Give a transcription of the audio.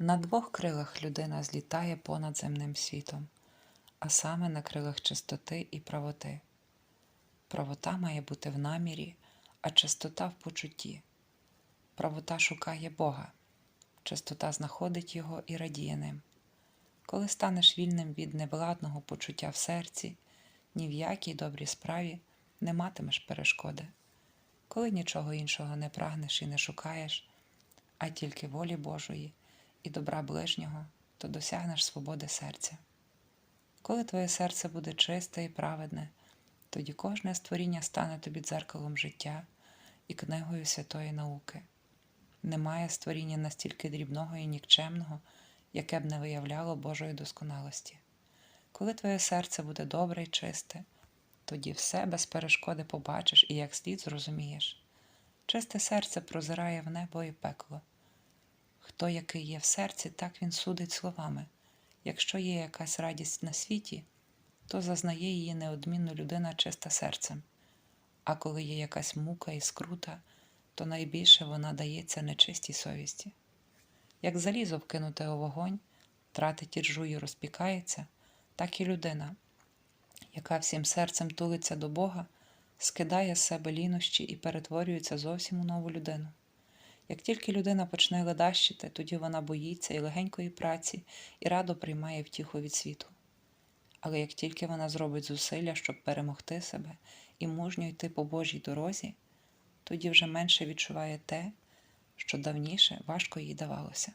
На двох крилах людина злітає понад земним світом, а саме на крилах чистоти і правоти. Правота має бути в намірі, а чистота в почутті. Правота шукає Бога, чистота знаходить Його і радіє ним. Коли станеш вільним від невладного почуття в серці, ні в якій добрій справі не матимеш перешкоди. Коли нічого іншого не прагнеш і не шукаєш, а тільки волі Божої і добра ближнього, то досягнеш свободи серця. Коли твоє серце буде чисте і праведне, тоді кожне створіння стане тобі дзеркалом життя і книгою святої науки. Немає створіння настільки дрібного і нікчемного, яке б не виявляло Божої досконалості. Коли твоє серце буде добре і чисте, тоді все без перешкоди побачиш і як слід зрозумієш. Чисте серце прозирає в небо і пекло. Хто який є в серці, так він судить словами. Якщо є якась радість на світі, то зазнає її неодмінно людина чиста серцем. А коли є якась мука і скрута, то найбільше вона дається нечистій совісті. Як залізо вкинуте у вогонь, тратить іржу і розпікається, так і людина, яка всім серцем тулиться до Бога, скидає з себе лінощі і перетворюється зовсім у нову людину. Як тільки людина почне ледащити, тоді вона боїться і легенької праці і радо приймає втіху від світу. Але як тільки вона зробить зусилля, щоб перемогти себе і мужньо йти по Божій дорозі, тоді вже менше відчуває те, що давніше важко їй давалося.